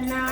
Now.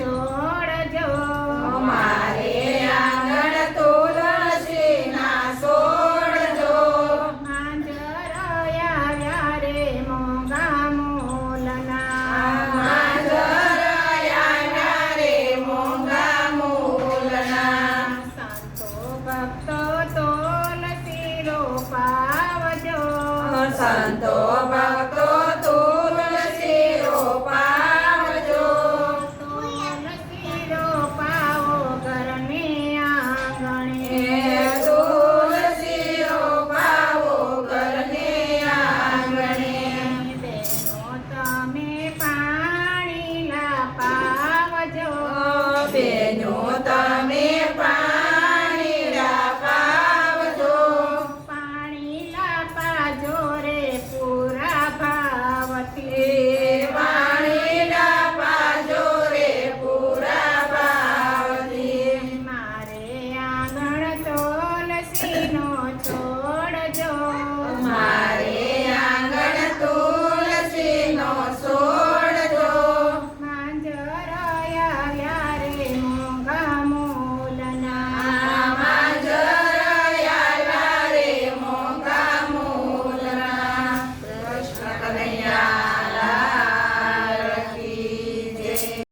છોડજો અમારે આંગણ તુલસી ના છોડજો માંજર આવ્યા રે મોગા મોલના. માંજર આવ્યા રે મોગા મોલના. સંતો ભક્તો તુલસી રોપાવજો. સંતો ભક્તો